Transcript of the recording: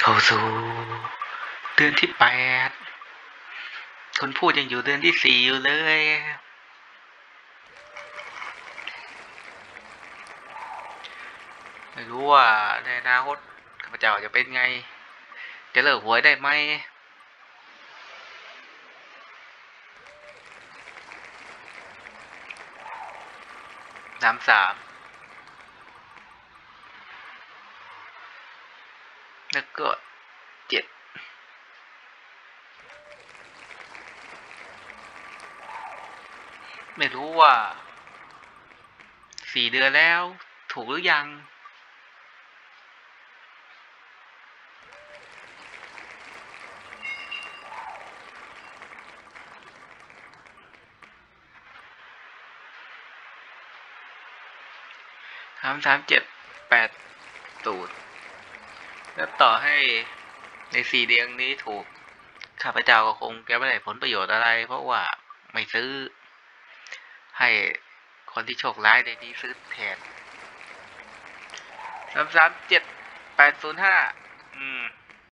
เข้าสู่เดือนที่แปดคนพูดยังอยู่เดือนที่สี่อยู่เลย ไม่รู้ว่าในอนาคตข้าพเจ้าจะเป็นไง จะเลิกหวยได้ไหมสามสาม แล้วก็เจ็ดไม่รู้ว่าสี่เดือนแล้ว ถูกหรือยัง สามสามเจ็ดแปดตูด แล้วต่อให้ในสี่เดือนนี้ถูกข้าพเจ้าก็คงจะไม่ได้ผลประโยชน์อะไร เพราะว่าไม่ซื้อ ให้คนที่โชคร้ายในนี้ซื้อแทนสามสามเจ็ดแปดศูนย์ห้าอืม